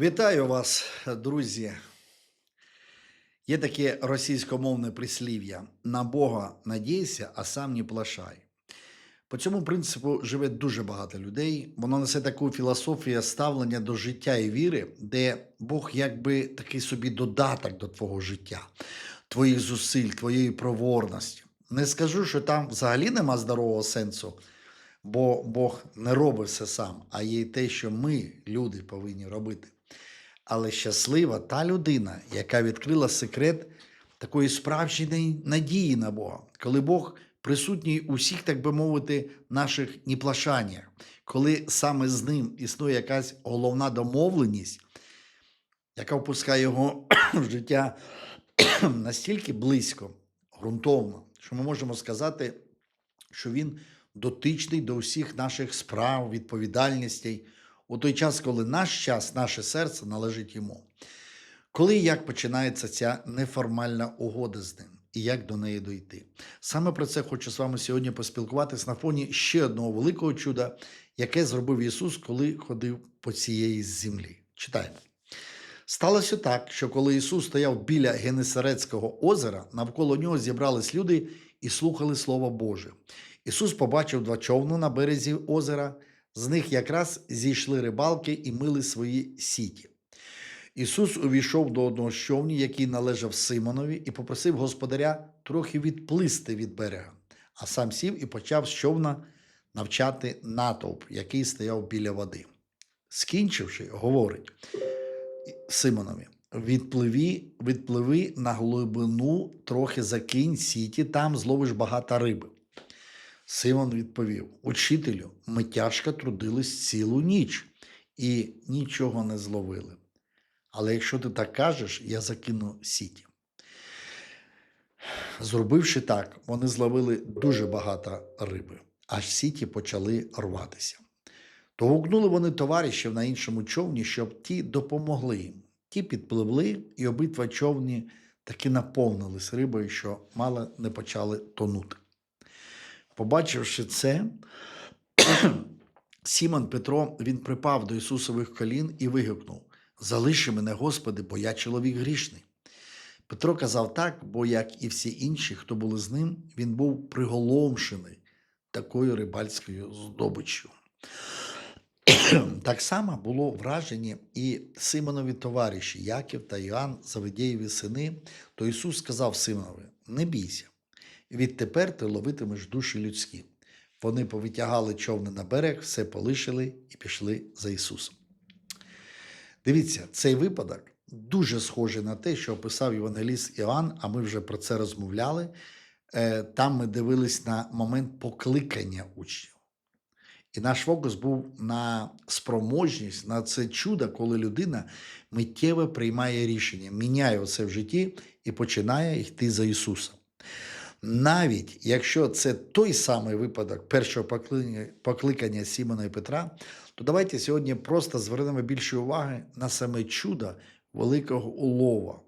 Вітаю вас, друзі. Є таке російськомовне прислів'я: на Бога надійся, а сам не плашай. По цьому принципу живе дуже багато людей. Воно несе таку філософію ставлення до життя і віри, де Бог якби такий собі додаток до твого життя, твоїх зусиль, твоєї проворності. Не скажу, що там взагалі нема здорового сенсу, бо Бог не робить все сам, а є те, що ми, люди, повинні робити. Але щаслива та людина, яка відкрила секрет такої справжньої надії на Бога, коли Бог присутній у всіх, так би мовити, наших ніплашаннях, коли саме з ним існує якась головна домовленість, яка впускає його в життя настільки близько, ґрунтовно, що ми можемо сказати, що він дотичний до усіх наших справ, відповідальностей у той час, коли наш час, наше серце належить йому. Коли і як починається ця неформальна угода з ним, і як до неї дойти? Саме про це хочу з вами сьогодні поспілкуватись на фоні ще одного великого чуда, яке зробив Ісус, коли ходив по цієї землі. Читаємо. Сталося так, що коли Ісус стояв біля Генесарецького озера, навколо нього зібрались люди і слухали Слово Боже. Ісус побачив два човни на березі озера, з них якраз зійшли рибалки і мили свої сіті. Ісус увійшов до одного з який належав Симонові, і попросив господаря трохи відплисти від берега, а сам сів і почав з човна навчати натовп, який стояв біля води. Скінчивши, говорить Симонові: відпливі, відпливи на глибину, трохи закинь сіті, там зловиш багато риби. Симон відповів: Учителю, ми тяжко трудились цілу ніч і нічого не зловили. Але якщо ти так кажеш, я закину сіті. Зробивши так, вони зловили дуже багато риби, аж сіті почали рватися. То гукнули вони товаришів на іншому човні, щоб ті допомогли їм. Ті підпливли, і обидва човні таки наповнились рибою, що мало не почали тонути. Побачивши це, Сімон Петро він припав до Ісусових колін і вигукнув: Залиши мене, Господи, бо я чоловік грішний. Петро казав так, бо, як і всі інші, хто були з ним, він був приголомшений такою рибальською здобиччю. Так само було вражені і Симонові товариші Яків та Іоанн, Завидєєві сини, то Ісус сказав Симонові: Не бійся, відтепер ти ловитимеш душі людські. Вони повитягали човни на берег, все полишили і пішли за Ісусом. Дивіться, цей випадок дуже схожий на те, що описав Євангеліст Іоанн, а ми вже про це розмовляли. Е, Там ми дивились на момент покликання учнів. І наш фокус був на спроможність, на це чудо, коли людина миттєво приймає рішення, міняє це в житті і починає йти за Ісусом. Навіть якщо це той самий випадок першого покликання, Сімона і Петра, то давайте сьогодні просто звернемо більше уваги на саме чудо великого улова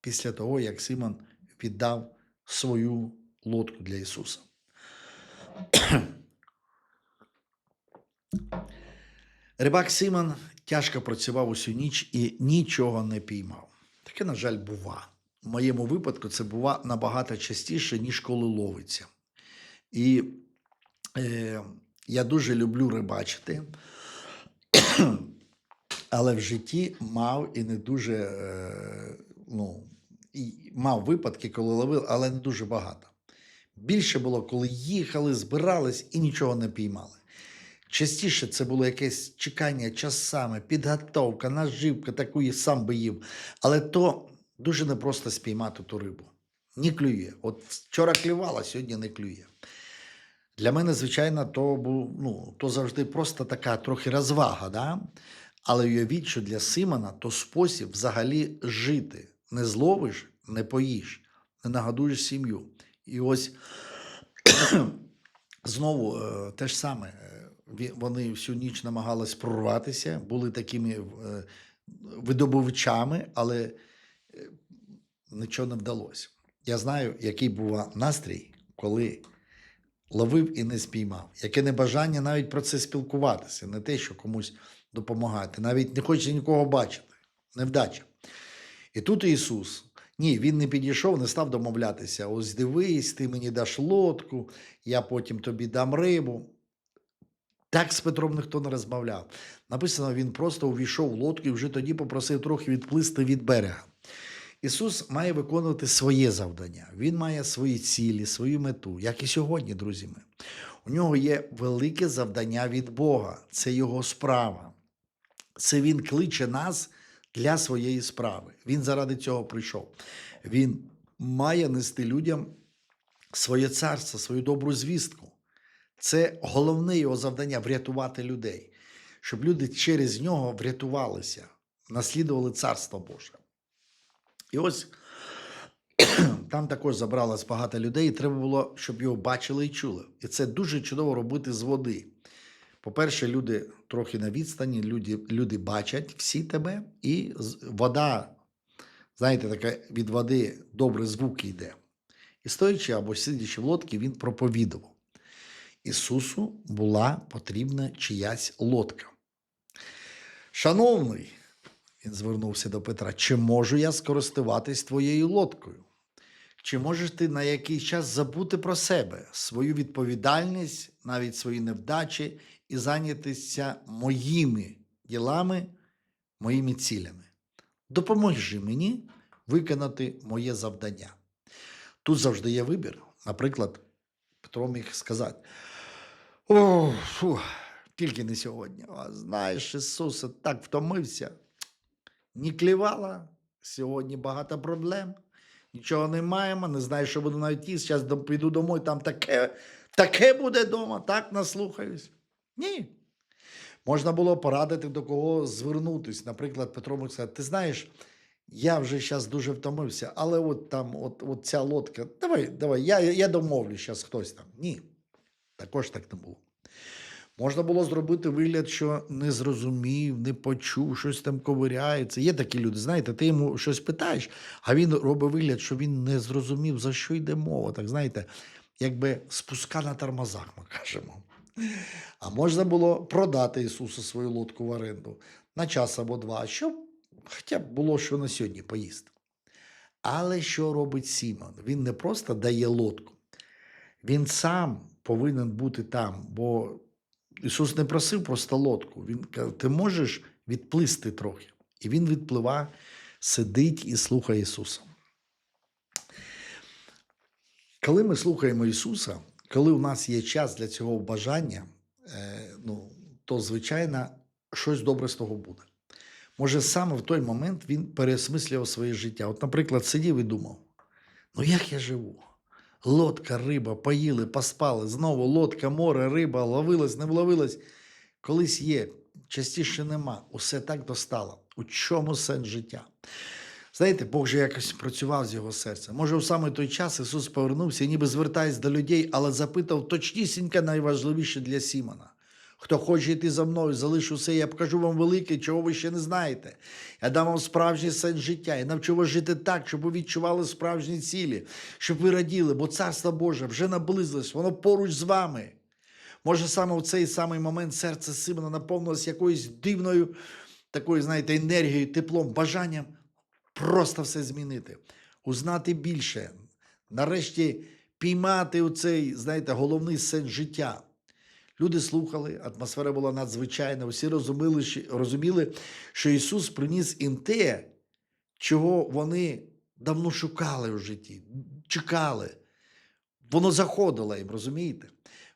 після того, як Симон віддав свою лодку для Ісуса. Рибак Симон тяжко працював усю ніч і нічого не піймав. Таке, на жаль, бува. В моєму випадку це бува набагато частіше, ніж коли ловиться. І е, я дуже люблю рибачити, але в житті мав і не дуже е, ну, і мав випадки, коли ловив, але не дуже багато. Більше було, коли їхали, збирались і нічого не піймали. Частіше це було якесь чекання часами, підготовка, наживка, таку і сам би їв. Але то дуже непросто спіймати ту рибу. Не клює. От вчора клювала, сьогодні не клює. Для мене, звичайно, то ну, то завжди просто така трохи розвага. Да? Але уявіть, що для Симона то спосіб взагалі жити. Не зловиш, не поїш, не нагодуєш сім'ю. І ось знову е, те ж саме. е, Вони всю ніч намагались прорватися, були такими е, видобувачами, але нічого не вдалося. Я знаю, який був настрій, коли ловив і не спіймав. Яке небажання навіть про це спілкуватися, не те, що комусь допомагати, навіть не хоче нікого бачити. Невдача. І тут Ісус. Ні, він не підійшов, не став домовлятися. Ось дивись, ти мені даш лодку, я потім тобі дам рибу. Так з Петром ніхто не розмовляв. Написано, він просто увійшов в лодку і вже тоді попросив трохи відплисти від берега. Ісус має виконувати своє завдання. Він має свої цілі, свою мету, як і сьогодні, друзі мої. У нього є велике завдання від Бога. Це його справа. Це він кличе нас для своєї справи. Він заради цього прийшов. Він має нести людям своє царство, свою добру звістку. Це головне його завдання врятувати людей, щоб люди через нього врятувалися, наслідували царство Боже. І ось там також забралось багато людей, і треба було, щоб його бачили і чули. І це дуже чудово робити з води. По-перше, люди трохи на відстані, люди, люди бачать всі тебе, і вода, знаєте, така від води добрий звук йде. І стоячи або сидячи в лодці, він проповідував. Ісусу була потрібна чиясь лодка. Шановний, він звернувся до Петра, чи можу я скористуватись твоєю лодкою? Чи можеш ти на якийсь час забути про себе, свою відповідальність, навіть свої невдачі, і зайнятися моїми ділами, моїми цілями? Допоможи мені виконати моє завдання. Тут завжди є вибір. Наприклад, Петро міг сказати: О, фу, тільки не сьогодні. А, знаєш, Ісусе, так втомився. Не клівала. Сьогодні багато проблем. Нічого не маємо, не знаю, що буду навіть їсти. Зараз піду домой, там таке, таке буде вдома, так наслухаюсь. Ні. Можна було порадити до кого звернутися. Наприклад, Петро міг сказати, ти знаєш, я вже зараз дуже втомився, але от там, от, от ця лодка, давай, давай, я, я домовлю зараз хтось там. Ні. Також так не було. Можна було зробити вигляд, що не зрозумів, не почув, щось там ковиряється. Є такі люди, знаєте, ти йому щось питаєш, а він робить вигляд, що він не зрозумів, за що йде мова. Так знаєте, якби спуска на тормозах, ми кажемо. А можна було продати Ісусу свою лодку в оренду на час або два, щоб хоча б було що на сьогодні поїсти. Але що робить Сімон? Він не просто дає лодку, він сам повинен бути там, бо Ісус не просив просто лодку. Він каже, ти можеш відплисти трохи. І він відплива, сидить і слухає Ісуса. Коли ми слухаємо Ісуса, коли у нас є час для цього бажання, е, ну, то, звичайно, щось добре з того буде. Може, саме в той момент він переосмислював своє життя. От, наприклад, сидів і думав: ну як я живу? Лодка, риба, поїли, поспали, знову лодка, море, риба, ловилась, не вловилась. Колись є, частіше нема. Усе так достало. У чому сенс життя? Знаєте, Бог же якось працював з його серцем. Може, у саме той час Ісус повернувся, ніби звертається до людей, але запитав точнісінько найважливіше для Сімона. Хто хоче йти за мною, залишу все, я покажу вам велике, чого ви ще не знаєте. Я дам вам справжній сенс життя і навчу вас жити так, щоб ви відчували справжні цілі, щоб ви раділи, бо Царство Боже вже наблизилось, воно поруч з вами. Може, саме в цей самий момент серце Симона наповнилось якоюсь дивною такою, знаєте, енергією, теплом, бажанням просто все змінити, узнати більше, нарешті піймати оцей, знаєте, головний сенс життя. Люди слухали, атмосфера була надзвичайна, усі розуміли, розуміли, що Ісус приніс їм те, чого вони давно шукали в житті, чекали. Воно заходило їм, розумієте?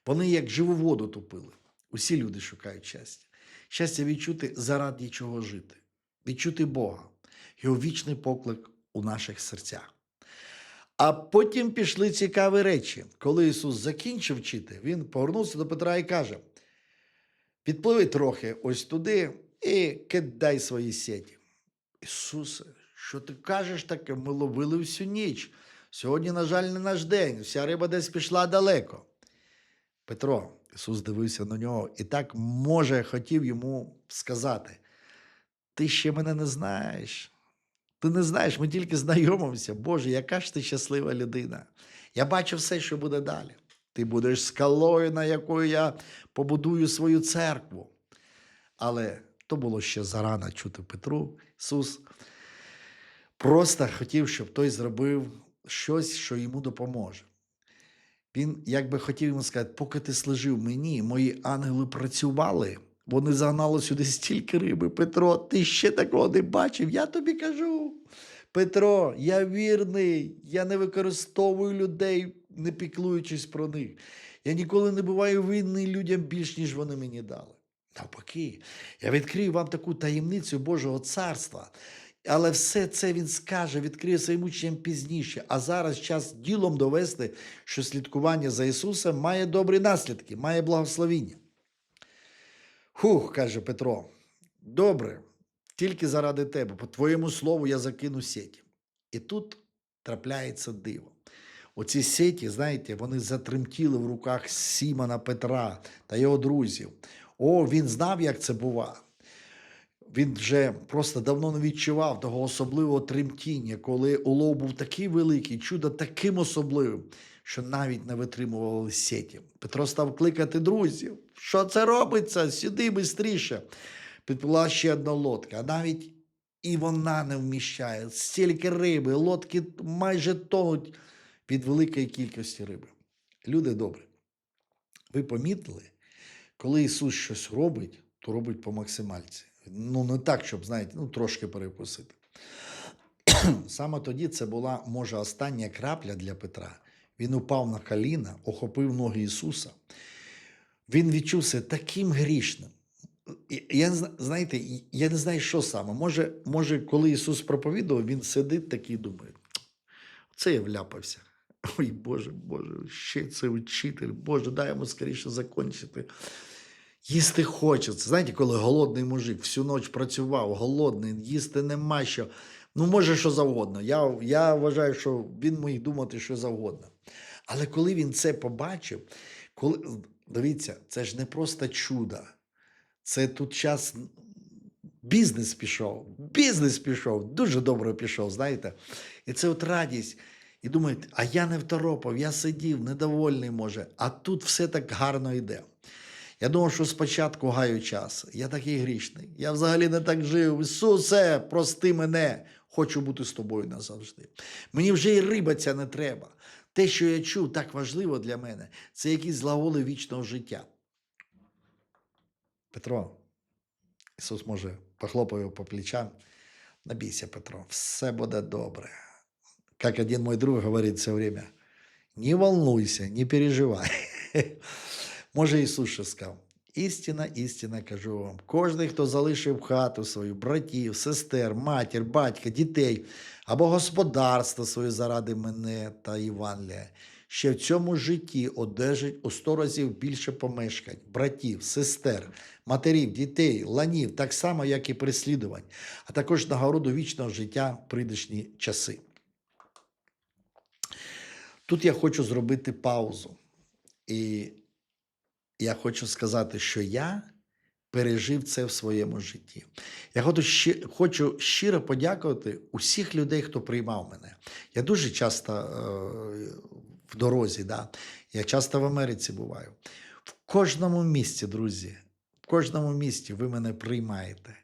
Вони як живу воду топили. Усі люди шукають щастя. Щастя відчути заради чого жити, відчути Бога, його вічний поклик у наших серцях. А потім пішли цікаві речі. Коли Ісус закінчив вчити, Він повернувся до Петра і каже: Підпливи трохи ось туди і кидай свої сеті. Ісусе, що ти кажеш таке? Ми ловили всю ніч. Сьогодні, на жаль, не наш день. Вся риба десь пішла далеко. Петро, Ісус дивився на нього і так, може, хотів йому сказати: Ти ще мене не знаєш. Ти не знаєш, ми тільки знайомимося. Боже, яка ж ти щаслива людина. Я бачу все, що буде далі. Ти будеш скалою, на якою я побудую свою церкву. Але То було ще зарано чути Петру. Ісус просто хотів, щоб той зробив щось, що йому допоможе. Він якби хотів йому сказати, поки ти служив мені, мої ангели працювали, вони загнали сюди стільки риби. Петро, ти ще такого не бачив, я тобі кажу. Петро, я вірний, я не використовую людей, не піклуючись про них. Я ніколи не буваю винний людям більш, ніж вони мені дали. Навпаки, я відкрию вам таку таємницю Божого царства. Але все це він скаже, відкриє своїм учням пізніше. А зараз час ділом довести, що слідкування за Ісусом має добрі наслідки, має благословіння. Хух, каже Петро, добре, тільки заради тебе, по твоєму слову я закину сіті. І тут трапляється диво. Оці сіті, знаєте, вони затремтіли в руках Сімона Петра та його друзів. О, він знав, як це буває. Він вже просто давно не відчував того особливого тремтіння, коли улов був такий великий, чудо таким особливим, що навіть не витримували сіті. Петро став кликати друзів. Що це робиться? Сюди швидше. Підплила ще одна лодка, а навіть і вона не вміщає. Стільки риби, лодки майже тонуть від великої кількості риби. Люди добрі, ви помітили, коли Ісус щось робить, то робить по максимальці. Ну, не так, щоб, знаєте, ну, трошки перекусити. Саме тоді це була, може, остання крапля для Петра. Він упав на коліна, охопив ноги Ісуса. Він відчувся таким грішним. Я знаєте, я не знаю, що саме. Може, може, коли Ісус проповідував, він сидить такий і думає: це я вляпався. Ой, Боже, Боже, ще це вчитель, Боже, дай йому скоріше закінчити. Їсти хочеться. Знаєте, коли голодний мужик всю ніч працював, голодний, їсти нема що. Ну, може, що завгодно. Я, я вважаю, що він міг думати, що завгодно. Але коли він це побачив, коли, дивіться, це ж не просто чудо. Це тут час бізнес пішов. Бізнес пішов, дуже добре пішов, знаєте. І це от радість. І думають, а я не второпав, я сидів, недовольний може, а тут все так гарно йде. Я думав, що спочатку гаю час. Я такий грішний. Я взагалі не так жив. Ісусе, прости мене, хочу бути з тобою назавжди. Мені вже і риба ця не треба. Те, що я чув, так важливо для мене, це якісь глаголи вічного життя. Петро, Ісус може похлопав його по плечам. Набійся, Петро, все буде добре. Как один мой друг говорит все время, не волнуйся, не переживай. Може, Ісус ще сказав. Істина, істина кажу вам. Кожний, хто залишив хату свою, братів, сестер, матір, батька, дітей або господарство своє заради мене та Євангелія, ще в цьому житті одержить у сто разів більше помешкань, братів, сестер, матерів, дітей, ланів, так само, як і переслідувань, а також нагороду вічного життя в прийдешні часи. Тут я хочу зробити паузу. І я хочу сказати, що я пережив це в своєму житті. Я хочу, щи- хочу щиро подякувати усіх людей, хто приймав мене. Я дуже часто е, в дорозі, да? я часто в Америці буваю. В кожному місці, друзі, в кожному місті ви мене приймаєте.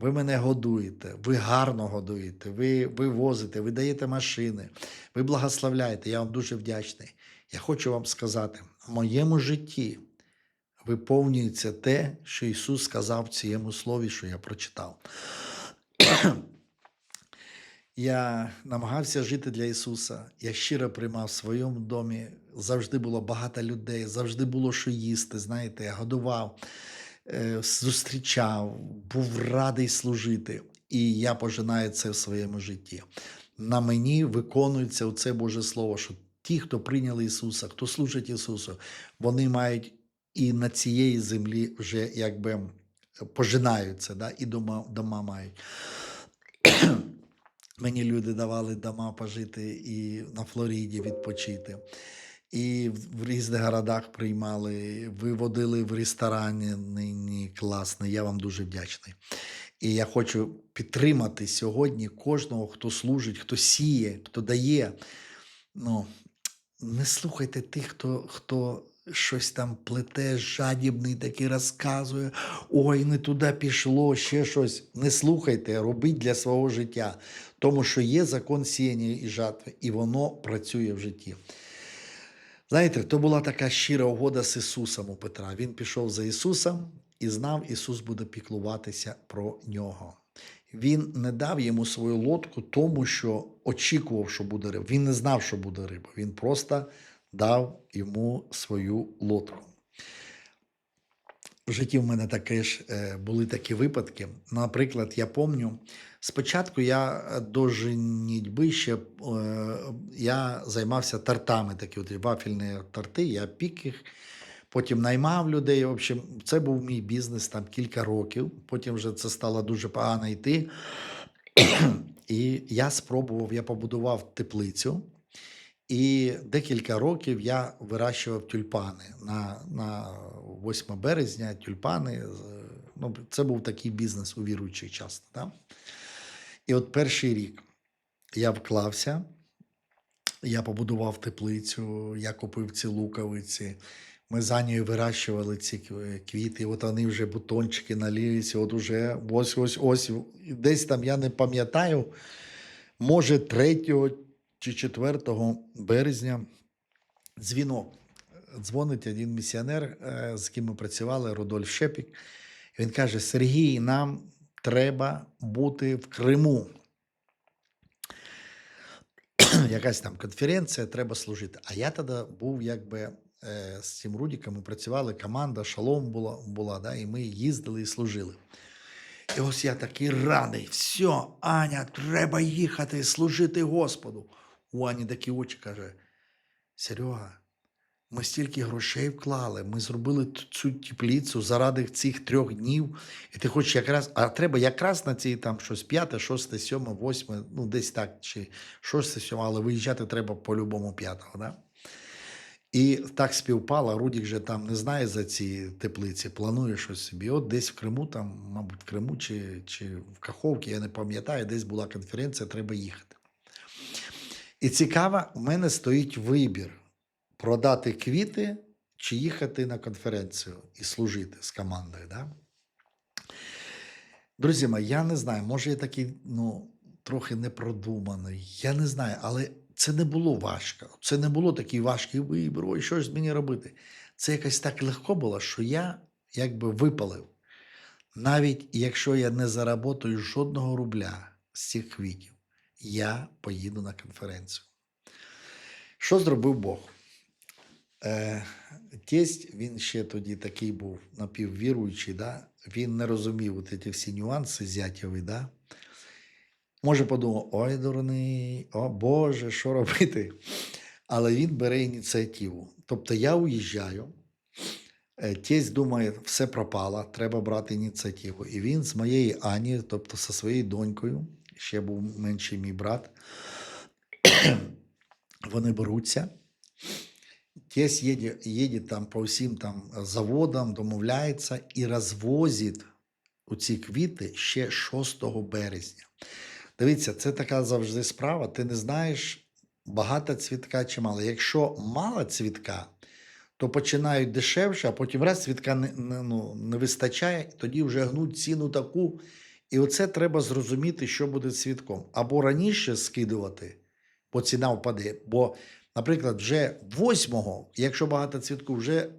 Ви мене годуєте, ви гарно годуєте, ви, ви возите, ви даєте машини, ви благословляєте. Я вам дуже вдячний. Я хочу вам сказати, в моєму житті виповнюється те, що Ісус сказав в цьому слові, що я прочитав. Я намагався жити для Ісуса. Я щиро приймав в своєму домі. Завжди було багато людей, завжди було що їсти. Знаєте, я годував, е, зустрічав, був радий служити. І я пожинаю це в своєму житті. На мені виконується це Боже Слово, що ті, хто прийняли Ісуса, хто служить Ісусу, вони мають і на цієї землі вже якби пожинаються, да, і дома, дома мають. Мені люди давали дома пожити і на Флориді відпочити. І в, різних городах приймали, виводили в ресторані нині класний. Я вам дуже вдячний. І я хочу підтримати сьогодні кожного, хто служить, хто сіє, хто дає. Ну, не слухайте тих, хто, хто щось там плете, жадібний такий розказує. Ой, не туди пішло, ще щось. Не слухайте, робіть для свого життя. Тому що є закон сіяння і жатви, і воно працює в житті. Знаєте, то була така щира угода з Ісусом у Петра. Він пішов за Ісусом і знав, Ісус буде піклуватися про нього. Він не дав йому свою лодку тому, що очікував, що буде риба. Він не знав, що буде риба. Він просто дав йому свою лодку. В житті в мене таке ж е, були такі випадки. Наприклад, я пам'ятаю, спочатку я е, до женітьби ще е, я займався тортами, такі от вафельні торти, я пік їх, потім наймав людей. В общем, це був мій бізнес там кілька років. Потім вже це стало дуже погано йти. І я спробував, я побудував теплицю. І декілька років я вирощував тюльпани на, на 8 березня. Тюльпани. Ну, це був такий бізнес у віруючих часто. Да? І от перший рік я вклався, я побудував теплицю, я купив ці луковиці. Ми за нею вирощували ці квіти, от вони вже бутончики налілися, от уже ось ось. Десь там я не пам'ятаю, може 3 чи 4 березня дзвінок. Дзвонить один місіонер, е, з ким ми працювали, Рудольф Шепік. Він каже: Сергій, нам треба бути в Криму. Якась там конференція, треба служити. А я тоді був якби е, з цим Рудіком, ми працювали, команда Шалом була, була да, і ми їздили і служили. І ось я такий радий. Все, Аня, треба їхати служити Господу. У Ані такі очі каже: Серега, ми стільки грошей вклали, ми зробили цю тепліцю заради цих трьох днів. І ти хочеш якраз, а треба якраз на ці там щось п'яте, шосте, сьоме, восьме, ну десь так, чи шосте, сьоме, але виїжджати треба по-любому п'ятого. Да? І так співпало, Рудік же там не знає за ці теплиці, планує щось собі. От десь в Криму, там, мабуть, в Криму чи, чи в Каховці, я не пам'ятаю, десь була конференція, треба їхати. І цікаво, у мене стоїть вибір продати квіти чи їхати на конференцію і служити з командою. Да? Друзі мої, я не знаю, може я такий ну, трохи непродуманий, я не знаю, але це не було важко. Це не було такий важкий вибір, ой, що ж мені робити. Це якось так легко було, що я якби випалив. Навіть якщо я не заработаю жодного рубля з цих квітів, я поїду на конференцію. Що зробив Бог? Е, тесть, він ще тоді такий був напіввіруючий, да? він не розумів от ці всі нюанси зятєві, да? Може, подумав, ой, дурний, о Боже, що робити? Але він бере ініціативу. Тобто я уїжджаю, е, тесть думає, все пропало, треба брати ініціативу. І він з моєї Ані, тобто зі своєю донькою, ще був менший мій брат, вони беруться. Тесть їде, їде там по всім там заводам, домовляється і розвозить ці квіти ще 6 березня. Дивіться, це така завжди справа. Ти не знаєш, багато цвітка чи мало. Якщо мало цвітка, то починають дешевше, а потім раз цвітка не, не, ну, не вистачає, тоді вже гнуть ціну таку. І оце треба зрозуміти, що буде з цвітком. Або раніше скидувати, бо ціна впаде. Бо, наприклад, вже 8-го, якщо багато цвітку, вже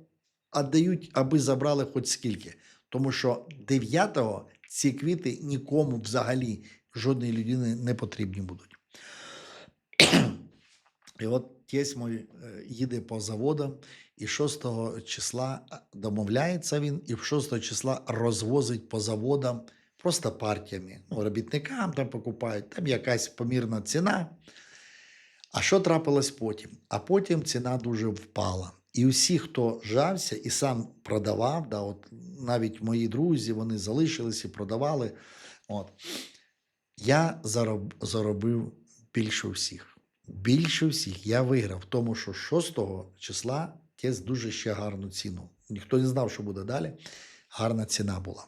віддають, аби забрали хоч скільки. Тому що 9-го ці квіти нікому взагалі жодної людини не потрібні будуть. І от тесть мій е, їде по заводам, і 6 числа домовляється він, і 6 числа розвозить по заводам просто партіями. Ну, робітникам там покупають, там якась помірна ціна. А що трапилось потім? А потім ціна дуже впала. І усі, хто жався і сам продавав, да, от навіть мої друзі, вони залишилися і продавали. От. Я зароб, заробив більше всіх. Більше всіх я виграв, тому що 6 числа тесть дуже ще гарну ціну. Ніхто не знав, що буде далі. Гарна ціна була.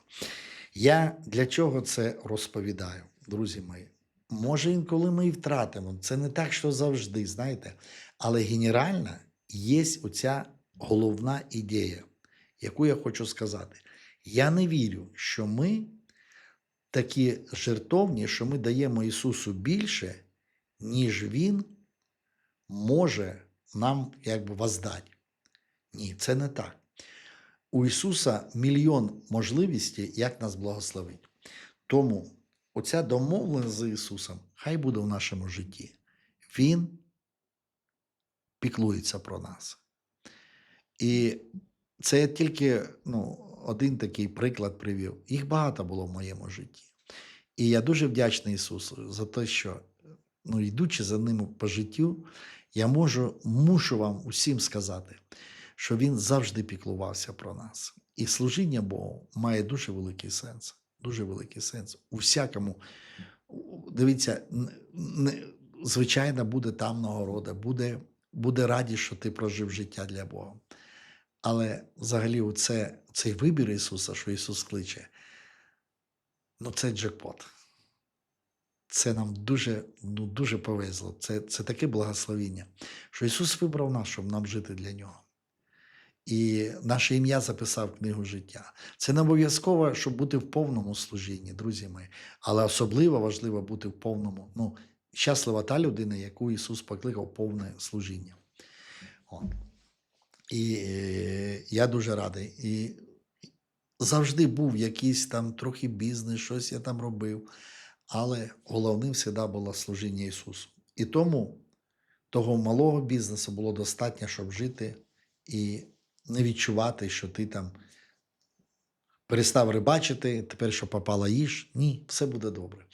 Я для чого це розповідаю, друзі мої? Може, інколи ми і втратимо. Це не так, що завжди, знаєте. Але генерально є оця головна ідея, яку я хочу сказати. Я не вірю, що ми такі жертовні, що ми даємо Ісусу більше, ніж Він може нам якби воздати. Ні, це не так. У Ісуса мільйон можливостей, як нас благословити. Тому оця домовленість з Ісусом хай буде в нашому житті. Він піклується про нас. І це я тільки ну, один такий приклад привів. Їх багато було в моєму житті. І я дуже вдячний Ісусу за те, що, ну, йдучи за ним по життю, я можу, мушу вам усім сказати, що Він завжди піклувався про нас. І служіння Богу має дуже великий сенс. Дуже великий сенс. У всякому, дивіться, звичайно, буде там нагорода, буде, буде радість, що ти прожив життя для Бога. Але взагалі, оце, цей вибір Ісуса, що Ісус кличе, ну це джекпот. Це нам дуже, ну, дуже повезло. Це, це таке благословіння, що Ісус вибрав нас, щоб нам жити для Нього. І наше ім'я записав книгу життя. Це не обов'язково, щоб бути в повному служінні, друзі мої. Але особливо важливо бути в повному. Ну, щаслива та людина, яку Ісус покликав повне служіння. От. І е, я дуже радий. І завжди був якийсь там трохи бізнес, щось я там робив. Але головним завжди було служіння Ісусу. І тому того малого бізнесу було достатньо, щоб жити і не відчувати, що ти там перестав рибачити, тепер що попала їж. Ні, все буде добре.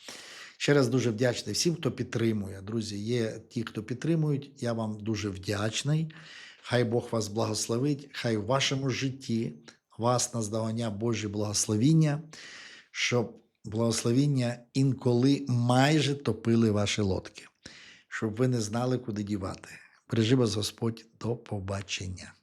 Ще раз дуже вдячний всім, хто підтримує. Друзі, є ті, хто підтримують. Я вам дуже вдячний. Хай Бог вас благословить, хай в вашому житті вас наздогання Божі благословіння, щоб благословіння інколи майже топили ваші лодки, щоб ви не знали, куди дівати. Бережи вас Господь, до побачення.